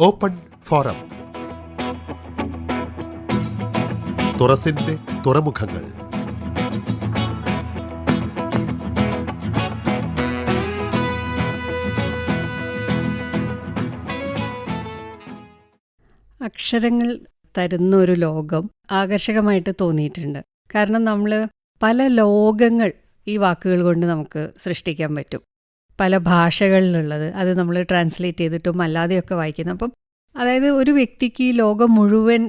Open forum. തുറസിന്റെ തുറമുഖങ്ങൾ. അക്ഷരങ്ങൾ തരുന്ന ഒരു ലോകം ആകർഷകമായിട്ട് തോന്നിയിട്ടുണ്ട്. കാരണം നമ്മൾ പല ലോകങ്ങൾ ഈ വാക്കുകൾ കൊണ്ട് നമുക്ക് സൃഷ്ടിക്കാൻ പറ്റും. പല ഭാഷകളിലുള്ളത്. അത് നമ്മൾ ട്രാൻസ്ലേറ്റ് ചെയ്തിട്ടും അല്ലാതെയൊക്കെ വായിക്കുന്നത് അപ്പം അതായത് ഒരു വ്യക്തിക്ക് ഈ ലോകം മുഴുവൻ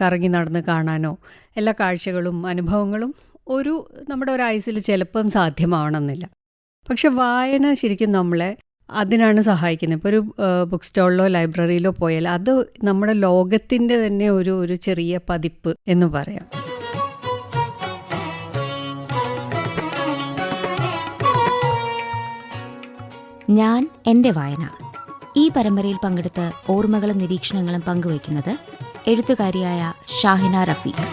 കറങ്ങി നടന്ന് കാണാനോ എല്ലാ കാഴ്ചകളും അനുഭവങ്ങളും ഒരു നമ്മുടെ ഒരു ആയുസിൽ ചിലപ്പം സാധ്യമാവണമെന്നില്ല. പക്ഷെ വായന ശരിക്കും നമ്മളെ അതിനാണ് സഹായിക്കുന്നത്. ഇപ്പോൾ ഒരു ബുക്ക് സ്റ്റോളിലോ ലൈബ്രറിയിലോ പോയാൽ അത് നമ്മുടെ ലോകത്തിന്റെ തന്നെ ഒരു ഒരു ചെറിയ പതിപ്പ് എന്ന് പറയാം. ഞാൻ എന്റെ വായന. ഈ പരമ്പരയിൽ പങ്കെടുത്ത് ഓർമ്മകളും നിരീക്ഷണങ്ങളും പങ്കുവയ്ക്കുന്നത് എഴുത്തുകാരിയായ ഷാഹിന റഫീഖ്.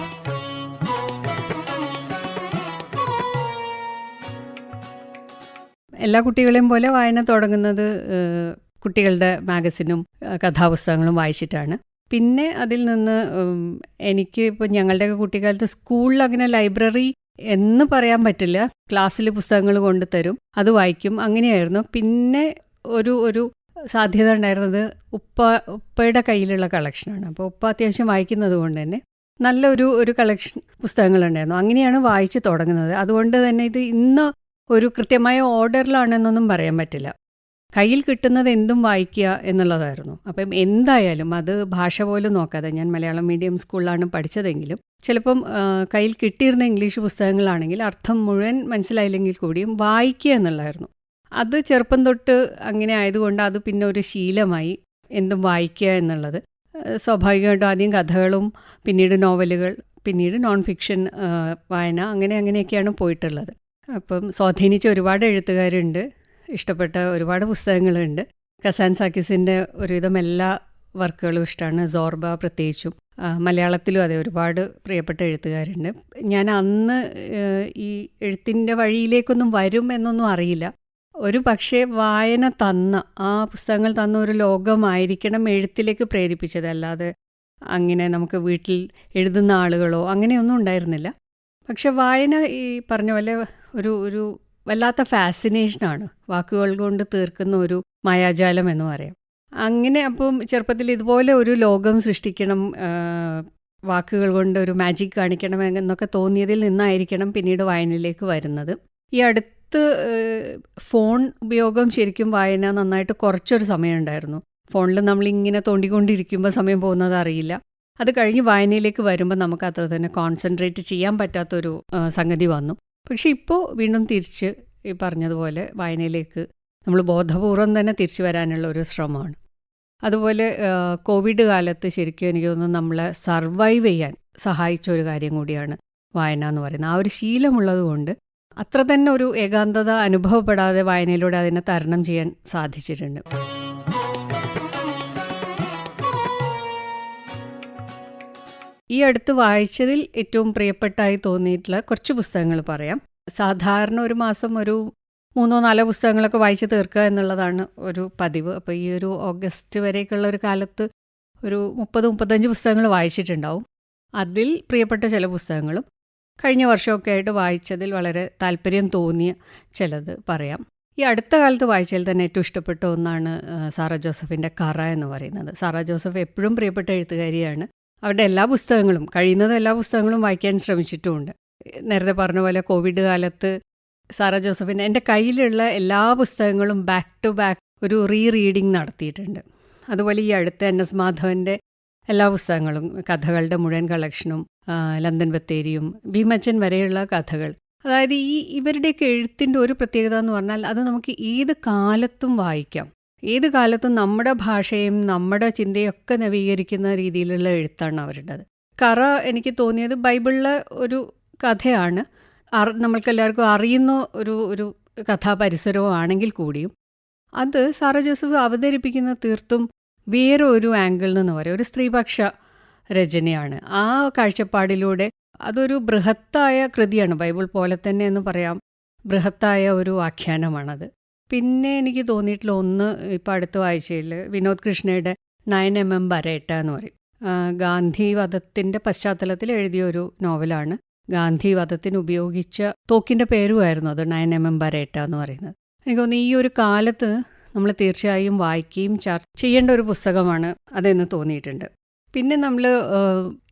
എല്ലാ കുട്ടികളെയും പോലെ വായന തുടങ്ങുന്നത് കുട്ടികളുടെ മാഗസിനും കഥാപുസ്തകങ്ങളും വായിച്ചിട്ടാണ്. പിന്നെ അതിൽ നിന്ന് എനിക്ക് ഇപ്പോൾ ഞങ്ങളുടെയൊക്കെ കുട്ടിക്കാലത്ത് സ്കൂളിൽ അങ്ങനെ ലൈബ്രറി എന്ന് പറയാൻ പറ്റില്ല. ക്ലാസ്സിൽ പുസ്തകങ്ങൾ കൊണ്ട് തരും. അത് വായിക്കും. അങ്ങനെയായിരുന്നു. പിന്നെ ഒരു ഒരു സാധ്യത ഉണ്ടായിരുന്നത് ഉപ്പ ഉപ്പയുടെ കയ്യിലുള്ള കളക്ഷനാണ് അപ്പോൾ ഉപ്പ അത്യാവശ്യം വായിക്കുന്നത് കൊണ്ട് തന്നെ നല്ലൊരു ഒരു കളക്ഷൻ പുസ്തകങ്ങളുണ്ടായിരുന്നു അങ്ങനെയാണ് വായിച്ച് തുടങ്ങുന്നത്. അതുകൊണ്ട് തന്നെ ഇത് ഇന്ന് ഒരു കൃത്യമായ ഓർഡറിലാണെന്നൊന്നും പറയാൻ പറ്റില്ല. കയ്യിൽ കിട്ടുന്നത് എന്തും വായിക്കുക എന്നുള്ളതായിരുന്നു. അപ്പം എന്തായാലും അത് ഭാഷ പോലും നോക്കാതെ ഞാൻ മലയാളം മീഡിയം സ്കൂളിലാണ് പഠിച്ചതെങ്കിലും ചിലപ്പം കയ്യിൽ കിട്ടിയിരുന്ന ഇംഗ്ലീഷ് പുസ്തകങ്ങളാണെങ്കിൽ അർത്ഥം മുഴുവൻ മനസ്സിലായില്ലെങ്കിൽ കൂടിയും വായിക്കുക എന്നുള്ളതായിരുന്നു. അത് ചെറുപ്പം തൊട്ട് അങ്ങനെ ആയതുകൊണ്ട് അത് പിന്നെ ഒരു ശീലമായി എന്തും വായിക്കുക എന്നുള്ളത്. സ്വാഭാവികമായിട്ടും ആദ്യം കഥകളും പിന്നീട് നോവലുകൾ പിന്നീട് നോൺ ഫിക്ഷൻ വായന അങ്ങനെ അങ്ങനെയൊക്കെയാണ് പോയിട്ടുള്ളത്. അപ്പം സ്വാധീനിച്ച ഒരുപാട് എഴുത്തുകാരുണ്ട്. ഇഷ്ടപ്പെട്ട ഒരുപാട് പുസ്തകങ്ങളുണ്ട്. കസാൻ സാക്കിസിന്റെ ഒരുവിധം എല്ലാ വർക്കുകളും ഇഷ്ടമാണ്. സോർബ പ്രത്യേകിച്ചും മലയാളത്തിലും അതെ ഒരുപാട് പ്രിയപ്പെട്ട എഴുത്തുകാരുണ്ട്. ഞാൻ അന്ന് ഈ എഴുത്തിന്റെ വഴിയിലേക്കൊന്നും വരും എന്നൊന്നും അറിയില്ല. ഒരു പക്ഷേ വായന തന്ന ആ പുസ്തകങ്ങൾ തന്ന ഒരു ലോകമായിരിക്കണം എഴുത്തിലേക്ക് പ്രേരിപ്പിച്ചത് അല്ലാതെ അങ്ങനെ നമുക്ക് വീട്ടിൽ എഴുതുന്ന ആളുകളോ അങ്ങനെയൊന്നും ഉണ്ടായിരുന്നില്ല. പക്ഷെ വായന ഈ പറഞ്ഞ പോലെ ഒരു ഒരു വല്ലാത്ത ഫാസിനേഷനാണ് വാക്കുകൾ കൊണ്ട് തീർക്കുന്ന ഒരു മായാജാലം എന്ന് പറയാം. അങ്ങനെ അപ്പം ചെറുപ്പത്തിൽ ഇതുപോലെ ഒരു ലോകം സൃഷ്ടിക്കണം വാക്കുകൾ കൊണ്ട് ഒരു മാജിക് കാണിക്കണം എന്നൊക്കെ തോന്നിയതിൽ നിന്നായിരിക്കണം പിന്നീട് വായനയിലേക്ക് വരുന്നത്. ഈ അടുത്ത് ഫോൺ ഉപയോഗം ശരിക്കും വായന നന്നായിട്ട് കുറച്ചൊരു സമയം ഉണ്ടായിരുന്നു. ഫോണിൽ നമ്മളിങ്ങനെ തോണ്ടിക്കൊണ്ടിരിക്കുമ്പോൾ സമയം പോകുന്നത് അറിയില്ല. അത് കഴിഞ്ഞ് വായനയിലേക്ക് വരുമ്പോൾ നമുക്ക് അത്ര തന്നെ കോൺസെൻട്രേറ്റ് ചെയ്യാൻ പറ്റാത്തൊരു സംഗതി വന്നു. പക്ഷെ ഇപ്പോൾ വീണ്ടും തിരിച്ച് ഈ പറഞ്ഞതുപോലെ വായനയിലേക്ക് നമ്മൾ ബോധപൂർവം തന്നെ തിരിച്ചു വരാനുള്ള ഒരു ശ്രമമാണ്. അതുപോലെ കോവിഡ് കാലത്ത് ശരിക്കും എനിക്ക് തോന്നുന്നു നമ്മളെ സർവൈവ് ചെയ്യാൻ സഹായിച്ച ഒരു കാര്യം കൂടിയാണ് വായന എന്ന് പറയുന്നത്. ആ ഒരു ശീലമുള്ളത് കൊണ്ട് അത്ര തന്നെ ഒരു ഏകാന്തത അനുഭവപ്പെടാതെ വായനയിലൂടെ അതിനെ തരണം ചെയ്യാൻ സാധിച്ചിട്ടുണ്ട്. ഈ അടുത്ത് വായിച്ചതിൽ ഏറ്റവും പ്രിയപ്പെട്ടായി തോന്നിയിട്ടുള്ള കുറച്ച് പുസ്തകങ്ങൾ പറയാം. സാധാരണ ഒരു മാസം ഒരു മൂന്നോ നാലോ പുസ്തകങ്ങളൊക്കെ വായിച്ച് തീർക്കുക എന്നുള്ളതാണ് ഒരു പതിവ്. അപ്പോൾ ഈ ഒരു ഓഗസ്റ്റ് വരെയൊക്കെയുള്ള ഒരു കാലത്ത് ഒരു മുപ്പത് മുപ്പത്തഞ്ച് പുസ്തകങ്ങൾ വായിച്ചിട്ടുണ്ടാവും. അതിൽ പ്രിയപ്പെട്ട ചില പുസ്തകങ്ങളും കഴിഞ്ഞ വർഷമൊക്കെ ആയിട്ട് വായിച്ചതിൽ വളരെ താല്പര്യം തോന്നിയ ചിലത് പറയാം. ഈ അടുത്ത കാലത്ത് വായിച്ചതിൽ തന്നെ ഏറ്റവും ഇഷ്ടപ്പെട്ട ഒന്നാണ് സാറ ജോസഫിന്റെ കറ എന്ന് പറയുന്നത്. സാറ ജോസഫ് എപ്പോഴും പ്രിയപ്പെട്ട എഴുത്തുകാരിയാണ്. അവരുടെ എല്ലാ പുസ്തകങ്ങളും കഴിയുന്നത് എല്ലാ പുസ്തകങ്ങളും വായിക്കാൻ ശ്രമിച്ചിട്ടുമുണ്ട്. നേരത്തെ പറഞ്ഞ പോലെ കോവിഡ് കാലത്ത് സാറ ജോസഫിന്റെ എന്റെ കയ്യിലുള്ള എല്ലാ പുസ്തകങ്ങളും ബാക്ക് ടു ബാക്ക് ഒരു റീ റീഡിങ് നടത്തിയിട്ടുണ്ട്. അതുപോലെ ഈ അടുത്ത് എൻ എസ് മാധവന്റെ എല്ലാ പുസ്തകങ്ങളും കഥകളുടെ മുഴുവൻ കളക്ഷനും ലണ്ടൻ ബത്തേരിയും ഭീമച്ചൻ വരെയുള്ള കഥകൾ. അതായത് ഈ ഇവരുടെയൊക്കെ എഴുത്തിന്റെ ഒരു പ്രത്യേകത എന്ന് പറഞ്ഞാൽ അത് നമുക്ക് ഏത് കാലത്തും വായിക്കാം. ഏത് കാലത്തും നമ്മുടെ ഭാഷയും നമ്മുടെ ചിന്തയൊക്കെ നവീകരിക്കുന്ന രീതിയിലുള്ള എഴുത്താണ് അവരുടേത്. കറ എനിക്ക് തോന്നിയത് ബൈബിളിലെ ഒരു കഥയാണ്. നമ്മൾക്കെല്ലാവർക്കും അറിയുന്ന ഒരു ഒരു കഥാപരിസരവും ആണെങ്കിൽ കൂടിയും. അത് സാറ ജോസഫ് അവതരിപ്പിക്കുന്ന തീർത്തും വേറെ ഒരു ആംഗിളിൽ നിന്ന് പറയും ഒരു സ്ത്രീപക്ഷ രചനയാണ്. ആ കാഴ്ചപ്പാടിലൂടെ അതൊരു ബൃഹത്തായ കൃതിയാണ്. ബൈബിൾ പോലെ തന്നെ എന്ന് പറയാം. ബൃഹത്തായ ഒരു ആഖ്യാനമാണത് പിന്നെ എനിക്ക് തോന്നിയിട്ടുള്ള ഒന്ന് ഇപ്പം അടുത്ത വായിച്ചതിൽ വിനോദ് കൃഷ്ണയുടെ നയൻ എം എം ബരേട്ട എന്ന് പറയും. ഗാന്ധിവധത്തിന്റെ ഗാന്ധി വധത്തിന്റെ പശ്ചാത്തലത്തിൽ എഴുതിയ ഒരു നോവലാണ്. ഗാന്ധി വധത്തിന് ഉപയോഗിച്ച തോക്കിന്റെ പേരുമായിരുന്നു അത് നയൻ എം എം ബരേട്ട എന്ന് പറയുന്നത്. എനിക്ക് തോന്നുന്നു ഈ ഒരു കാലത്ത് നമ്മൾ തീർച്ചയായും വായിക്കുകയും ചർച്ച ചെയ്യേണ്ട ഒരു പുസ്തകമാണ് അതെന്ന് തോന്നിയിട്ടുണ്ട്. പിന്നെ നമ്മൾ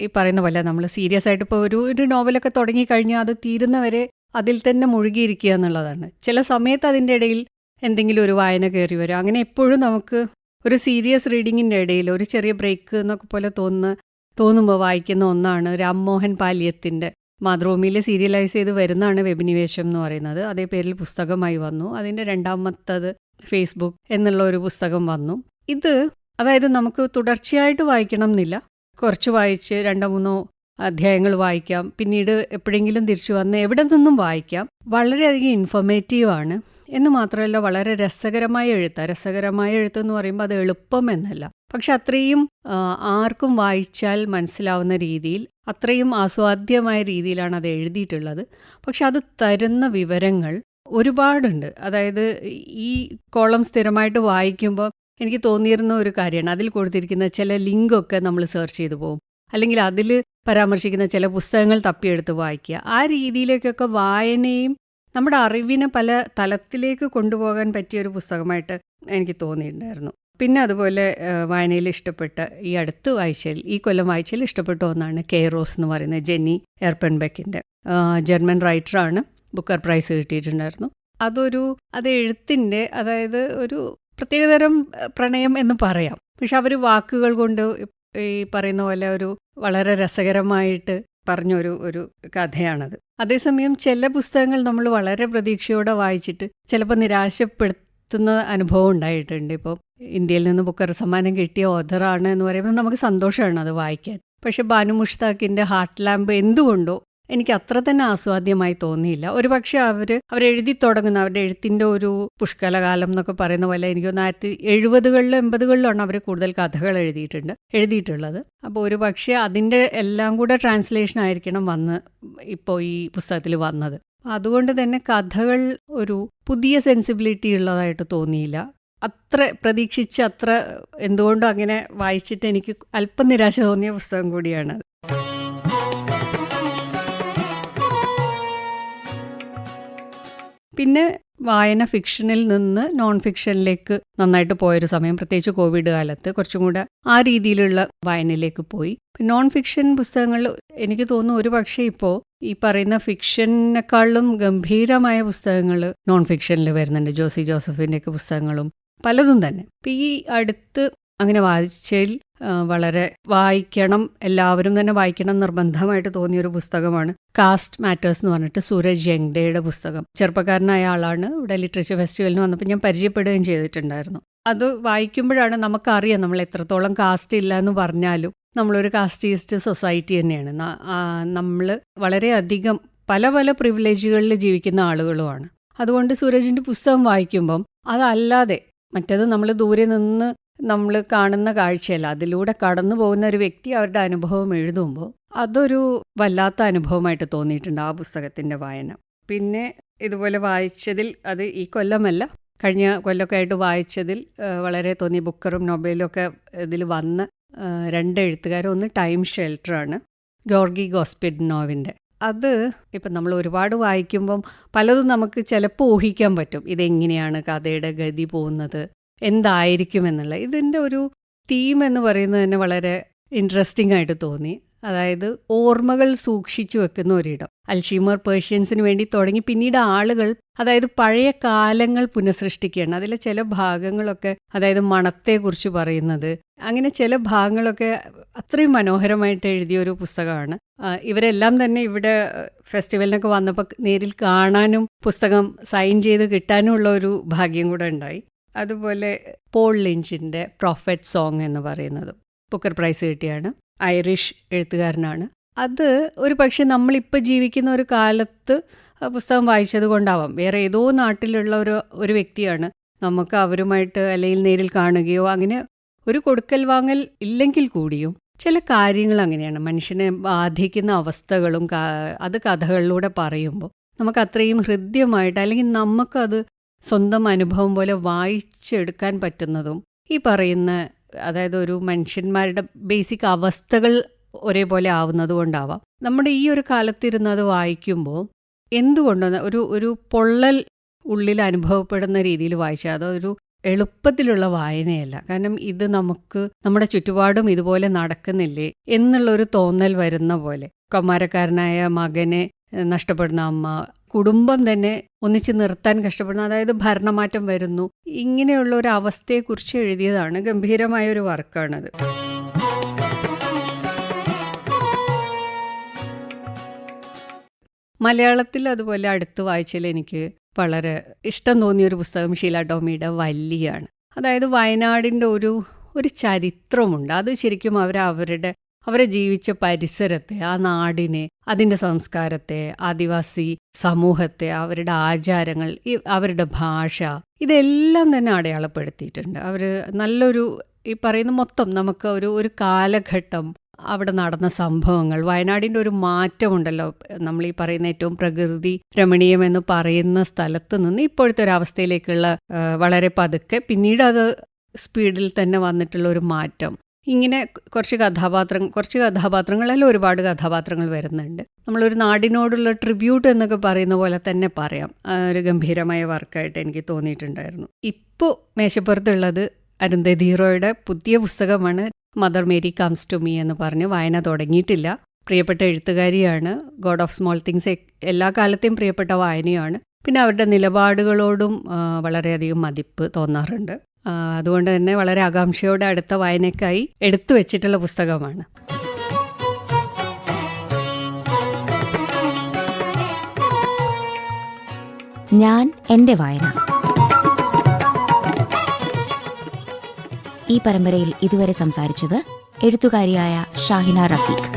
ഈ പറയുന്ന പോലെ നമ്മൾ സീരിയസ് ആയിട്ട് ഇപ്പോൾ ഒരു ഒരു നോവലൊക്കെ തുടങ്ങിക്കഴിഞ്ഞാൽ അത് തീരുന്നവരെ അതിൽ തന്നെ മുഴുകിയിരിക്കുക എന്നുള്ളതാണ്. ചില സമയത്ത് അതിന്റെ ഇടയിൽ എന്തെങ്കിലും ഒരു വായന കയറി വരും. അങ്ങനെ എപ്പോഴും നമുക്ക് ഒരു സീരിയസ് റീഡിങ്ങിന്റെ ഇടയിൽ ഒരു ചെറിയ ബ്രേക്ക് എന്നൊക്കെ പോലെ തോന്നുന്ന തോന്നുമ്പോൾ വായിക്കുന്ന ഒന്നാണ് രാംമോഹൻ പാലിയത്തിന്റെ മാതൃഭൂമിയിൽ സീരിയലൈസ് ചെയ്ത് വരുന്നതാണ് വെബിനിവേശം എന്ന് പറയുന്നത്. അതേ പേരിൽ പുസ്തകമായി വന്നു. അതിന്റെ രണ്ടാമത്തത് ഫേസ്ബുക്ക് എന്നുള്ള ഒരു പുസ്തകം വന്നു. ഇത് അതായത് നമുക്ക് തുടർച്ചയായിട്ട് വായിക്കണം എന്നില്ല. കുറച്ച് വായിച്ച് രണ്ടോ മൂന്നോ അധ്യായങ്ങൾ വായിക്കാം. പിന്നീട് എപ്പോഴെങ്കിലും തിരിച്ചു വന്ന് എവിടെ നിന്നും വായിക്കാം. വളരെയധികം ഇൻഫോർമേറ്റീവ് ആണ്. എന്ന് മാത്രമല്ല വളരെ രസകരമായ എഴുത്ത്. രസകരമായ എഴുത്ത് എന്ന് പറയുമ്പോൾ അത് എളുപ്പം എന്നല്ല. പക്ഷെ അത്രയും ആർക്കും വായിച്ചാൽ മനസ്സിലാവുന്ന രീതിയിൽ അത്രയും ആസ്വാദ്യമായ രീതിയിലാണ് അത് എഴുതിയിട്ടുള്ളത്. പക്ഷെ അത് തരുന്ന വിവരങ്ങൾ ഒരുപാടുണ്ട്. അതായത് ഈ കോളം സ്ഥിരമായിട്ട് വായിക്കുമ്പോൾ എനിക്ക് തോന്നിയിരുന്ന ഒരു കാര്യമാണ്. അതിൽ കൊടുത്തിരിക്കുന്ന ചില ലിങ്കൊക്കെ നമ്മൾ സെർച്ച് ചെയ്തു പോകും. അല്ലെങ്കിൽ അതിൽ പരാമർശിക്കുന്ന ചില പുസ്തകങ്ങൾ തപ്പിയെടുത്ത് വായിക്കുക. ആ രീതിയിലേക്കൊക്കെ വായനയും നമ്മുടെ അറിവിനെ പല തലത്തിലേക്ക് കൊണ്ടുപോകാൻ പറ്റിയ ഒരു പുസ്തകമായിട്ട് എനിക്ക് തോന്നിയിട്ടുണ്ടായിരുന്നു. പിന്നെ അതുപോലെ വായനയിൽ ഇഷ്ടപ്പെട്ട ഈ അടുത്ത് വായിച്ചതിൽ ഈ കൊല്ലം വായിച്ചതിൽ ഇഷ്ടപ്പെട്ട ഒന്നാണ് കെയറോസ് എന്ന് പറയുന്നത് ജെന്നി എർപ്പൻബെക്കിന്റെ ജർമ്മൻ റൈറ്ററാണ്. ബുക്കർ പ്രൈസ് കിട്ടിയിട്ടുണ്ടായിരുന്നു. അതൊരു അത് എഴുത്തിന്റെ അതായത് ഒരു പ്രത്യേകതരം പ്രണയം എന്ന് പറയാം. പക്ഷെ അവർ വാക്കുകൾ കൊണ്ട് ഈ പറയുന്ന പോലെ ഒരു വളരെ രസകരമായിട്ട് പറഞ്ഞൊരു ഒരു കഥയാണത്. അതേസമയം ചില പുസ്തകങ്ങൾ നമ്മൾ വളരെ പ്രതീക്ഷയോടെ വായിച്ചിട്ട് ചിലപ്പോൾ നിരാശപ്പെടുത്തുന്ന അനുഭവം ഉണ്ടായിട്ടുണ്ട്. ഇപ്പോൾ ഇന്ത്യയിൽ നിന്ന് ബുക്കർ സമ്മാനം കിട്ടിയ ഓഥറാണ് എന്ന് പറയുമ്പോൾ നമുക്ക് സന്തോഷമാണ് അത് വായിക്കാൻ. പക്ഷെ ബാനു മുഷ്താഖിന്റെ ഹാർട്ട് ലാമ്പ് എന്തുകൊണ്ടോ എനിക്ക് അത്ര തന്നെ ആസ്വാദ്യമായി തോന്നിയില്ല. ഒരുപക്ഷെ അവർ അവരെഴുതി തുടങ്ങുന്ന അവരുടെ എഴുത്തിന്റെ ഒരു പുഷ്കലകാലം എന്നൊക്കെ പറയുന്ന പോലെ എനിക്ക് തോന്നുന്നു ആയിരത്തി എഴുപതുകളിലും എൺപതുകളിലാണ് അവർ കൂടുതൽ കഥകൾ എഴുതിയിട്ടുണ്ട് എഴുതിയിട്ടുള്ളത്. അപ്പോൾ ഒരു പക്ഷേ അതിന്റെ എല്ലാം കൂടെ ട്രാൻസ്ലേഷൻ ആയിരിക്കണം വന്ന് ഇപ്പോൾ ഈ പുസ്തകത്തിൽ വന്നത്. അതുകൊണ്ട് തന്നെ കഥകൾ ഒരു പുതിയ സെൻസിബിലിറ്റി ഉള്ളതായിട്ട് തോന്നിയില്ല. അത്ര പ്രതീക്ഷിച്ച് അത്ര എന്തുകൊണ്ടും അങ്ങനെ വായിച്ചിട്ട് എനിക്ക് അല്പം നിരാശ തോന്നിയ പുസ്തകം കൂടിയാണത് പിന്നെ വായന ഫിക്ഷനിൽ നിന്ന് നോൺ ഫിക്ഷനിലേക്ക് നന്നായിട്ട് പോയൊരു സമയം പ്രത്യേകിച്ച് കോവിഡ് കാലത്ത് കുറച്ചും കൂടെ ആ രീതിയിലുള്ള വായനയിലേക്ക് പോയി. നോൺ ഫിക്ഷൻ പുസ്തകങ്ങൾ എനിക്ക് തോന്നുന്നു ഒരു പക്ഷേ ഇപ്പോൾ ഈ പറയുന്ന ഫിക്ഷനേക്കാളും ഗംഭീരമായ പുസ്തകങ്ങൾ നോൺ ഫിക്ഷനിൽ വരുന്നുണ്ട്. ജോസി ജോസഫിന്റെയൊക്കെ പുസ്തകങ്ങളും പലതും തന്നെ. ഇപ്പം ഈ അടുത്ത് അങ്ങനെ വായിച്ചതിൽ വളരെ വായിക്കണം എല്ലാവരും തന്നെ വായിക്കണം നിർബന്ധമായിട്ട് തോന്നിയ ഒരു പുസ്തകമാണ് കാസ്റ്റ് മാറ്റേഴ്സ് എന്ന് പറഞ്ഞിട്ട് സൂരജ് യങ്ഡയുടെ പുസ്തകം. ചെറുപ്പക്കാരനായ ആളാണ്. ഇവിടെ ലിറ്ററേച്ചർ ഫെസ്റ്റിവലിന് വന്നപ്പോൾ ഞാൻ പരിചയപ്പെടുകയും ചെയ്തിട്ടുണ്ടായിരുന്നു. അത് വായിക്കുമ്പോഴാണ് നമുക്കറിയാം നമ്മൾ എത്രത്തോളം കാസ്റ്റ് ഇല്ല എന്ന് പറഞ്ഞാലും നമ്മളൊരു കാസ്റ്റീസ്റ്റ് സൊസൈറ്റി തന്നെയാണ്. നമ്മൾ വളരെയധികം പല പല പ്രിവിലേജുകളിൽ ജീവിക്കുന്ന ആളുകളുമാണ്. അതുകൊണ്ട് സൂരജിന്റെ പുസ്തകം വായിക്കുമ്പം അതല്ലാതെ മറ്റത് നമ്മൾ ദൂരെ നിന്ന് നമ്മൾ കാണുന്ന കാഴ്ചയല്ല. അതിലൂടെ കടന്നു പോകുന്ന ഒരു വ്യക്തി അവരുടെ അനുഭവം എഴുതുമ്പോൾ അതൊരു വല്ലാത്ത അനുഭവമായിട്ട് തോന്നിയിട്ടുണ്ട് ആ പുസ്തകത്തിന്റെ വായന. പിന്നെ ഇതുപോലെ വായിച്ചതിൽ അത് ഈ കൊല്ലമല്ല കഴിഞ്ഞ കൊല്ലമൊക്കെ ആയിട്ട് വായിച്ചതിൽ വളരെ തോന്നി ബുക്കറും നോബലും ഒക്കെ ഇതിൽ വന്ന രണ്ട് എഴുത്തുകാരും. ഒന്ന് ടൈം ഷെൽട്ടറാണ് ഗോർഗി ഗോസ്പിഡ്നോവിന്റെ അത് ഇപ്പം നമ്മൾ ഒരുപാട് വായിക്കുമ്പം പലതും നമുക്ക് ചിലപ്പോൾ ഊഹിക്കാൻ പറ്റും. ഇതെങ്ങനെയാണ് കഥയുടെ ഗതി പോകുന്നത്? എന്തായിരിക്കും എന്നുള്ള ഇതിന്റെ ഒരു തീം എന്ന് പറയുന്നത് തന്നെ വളരെ ഇൻട്രസ്റ്റിംഗ് ആയിട്ട് തോന്നി. അതായത് ഓർമ്മകൾ സൂക്ഷിച്ചു വെക്കുന്ന ഒരിടം. അൽഷീമർ പേർഷ്യൻസിന് വേണ്ടി തുടങ്ങി പിന്നീട് ആളുകൾ അതായത് പഴയ കാലങ്ങൾ പുനഃസൃഷ്ടിക്കുകയാണ്. അതിലെ ചില ഭാഗങ്ങളൊക്കെ അതായത് മണത്തെക്കുറിച്ച് പറയുന്നത്. അങ്ങനെ ചില ഭാഗങ്ങളൊക്കെ അത്രയും മനോഹരമായിട്ട് എഴുതിയ ഒരു പുസ്തകമാണ്. ഇവരെല്ലാം തന്നെ ഇവിടെ ഫെസ്റ്റിവലിനൊക്കെ വന്നപ്പോൾ നേരിൽ കാണാനും പുസ്തകം സൈൻ ചെയ്ത് കിട്ടാനുമുള്ള ഒരു ഭാഗ്യം കൂടെ ഉണ്ടായി. അതുപോലെ പോൾ ലിഞ്ചിന്റെ പ്രോഫറ്റ് സോങ് എന്ന് പറയുന്നത് ബുക്കർ പ്രൈസ് കിട്ടിയാണ്. ഐറിഷ് എഴുത്തുകാരനാണ്. അത് ഒരു പക്ഷെ നമ്മളിപ്പോൾ ജീവിക്കുന്ന ഒരു കാലത്ത് പുസ്തകം വായിച്ചത് കൊണ്ടാവാം. വേറെ ഏതോ നാട്ടിലുള്ള ഒരു ഒരു വ്യക്തിയാണ് നമുക്ക് അവരുമായിട്ട് അല്ലെങ്കിൽ നേരിൽ കാണുകയോ അങ്ങനെ ഒരു കൊടുക്കൽ വാങ്ങൽ ഇല്ലെങ്കിൽ കൂടിയും ചില കാര്യങ്ങൾ അങ്ങനെയാണ്. മനുഷ്യനെ ബാധിക്കുന്ന അവസ്ഥകളും അത് കഥകളിലൂടെ പറയുമ്പോൾ നമുക്ക് അത്രയും ഹൃദ്യമായിട്ട് അല്ലെങ്കിൽ നമുക്കത് സ്വന്തം അനുഭവം പോലെ വായിച്ചെടുക്കാൻ പറ്റുന്നതും ഈ പറയുന്ന അതായത് ഒരു മനുഷ്യന്മാരുടെ ബേസിക് അവസ്ഥകൾ ഒരേപോലെ ആവുന്നത് കൊണ്ടാവാം നമ്മുടെ ഈ ഒരു കാലത്തിരുന്ന് അത് വായിക്കുമ്പോൾ എന്തുകൊണ്ടാണ് ഒരു ഒരു പൊള്ളൽ ഉള്ളിൽ അനുഭവപ്പെടുന്ന രീതിയിൽ വായിച്ചാൽ അതൊരു എളുപ്പത്തിലുള്ള വായനയല്ല. കാരണം ഇത് നമുക്ക് നമ്മുടെ ചുറ്റുപാടും ഇതുപോലെ നടക്കുന്നില്ലേ എന്നുള്ളൊരു തോന്നൽ വരുന്ന പോലെ. കൗമാരക്കാരനായ മകനെ നഷ്ടപ്പെടുന്ന അമ്മ കുടുംബം തന്നെ ഒന്നിച്ച് നിർത്താൻ കഷ്ടപ്പെടുന്നു. അതായത് ഭരണമാറ്റം വരുന്നു. ഇങ്ങനെയുള്ള ഒരു അവസ്ഥയെക്കുറിച്ച് എഴുതിയതാണ് ഗംഭീരമായ ഒരു വർക്കാണത്. മലയാളത്തിൽ അതുപോലെ അടുത്ത് വായിച്ചതിൽ എനിക്ക് വളരെ ഇഷ്ടം തോന്നിയ ഒരു പുസ്തകം ഷീല ടോമിയുടെ വല്ലിയാണ്. അതായത് വയനാടിന്റെ ഒരു ഒരു ചരിത്രമുണ്ട്. അത് ശരിക്കും അവർ അവരുടെ അവരെ ജീവിച്ച പരിസരത്തെ ആ നാടിനെ അതിന്റെ സംസ്കാരത്തെ ആദിവാസി സമൂഹത്തെ അവരുടെ ആചാരങ്ങൾ അവരുടെ ഭാഷ ഇതെല്ലാം തന്നെ അടയാളപ്പെടുത്തിയിട്ടുണ്ട്. അവർ നല്ലൊരു ഈ പറയുന്ന മൊത്തം നമുക്ക് ഒരു ഒരു കാലഘട്ടം അവിടെ നടന്ന സംഭവങ്ങൾ വയനാടിന്റെ ഒരു മാറ്റമുണ്ടല്ലോ. നമ്മൾ ഈ പറയുന്ന ഏറ്റവും പ്രകൃതി രമണീയമെന്ന് പറയുന്ന സ്ഥലത്ത് നിന്ന് ഇപ്പോഴത്തെ ഒരു അവസ്ഥയിലേക്കുള്ള വളരെ പതുക്കെ പിന്നീട് അത് സ്പീഡിൽ തന്നെ വന്നിട്ടുള്ള ഒരു മാറ്റം. ഇങ്ങനെ കുറച്ച് കഥാപാത്രം കുറച്ച് കഥാപാത്രങ്ങളിൽ ഒരുപാട് കഥാപാത്രങ്ങൾ വരുന്നുണ്ട്. നമ്മളൊരു നാടിനോടുള്ള ട്രിബ്യൂട്ട് എന്നൊക്കെ പറയുന്ന പോലെ തന്നെ പറയാം. ഒരു ഗംഭീരമായ വർക്കായിട്ട് എനിക്ക് തോന്നിയിട്ടുണ്ടായിരുന്നു. ഇപ്പോൾ മേശപ്പുറത്തുള്ളത് അരുന്ധതി റോയുടെ പുതിയ പുസ്തകമാണ് Mother Mary comes to me എന്ന് പറഞ്ഞ് വായന തുടങ്ങിയിട്ടില്ല. പ്രിയപ്പെട്ട എഴുത്തുകാരിയാണ്. ഗോഡ് ഓഫ് സ്മോൾ തിങ്സ് എല്ലാ കാലത്തെയും പ്രിയപ്പെട്ട വായനയാണ്. പിന്നെ അവരുടെ നിലപാടുകളോടും വളരെയധികം മതിപ്പ് തോന്നാറുണ്ട്. അതുകൊണ്ട് തന്നെ വളരെ ആകാംക്ഷയോടെ അടുത്ത വായനയ്ക്കായി എടുത്തു വെച്ചിട്ടുള്ള പുസ്തകമാണ്. ഞാൻ എന്റെ വായന. ഈ പരമ്പരയിൽ ഇതുവരെ സംസാരിച്ചത് എഴുത്തുകാരിയായ ഷാഹിന റഫീഖ്.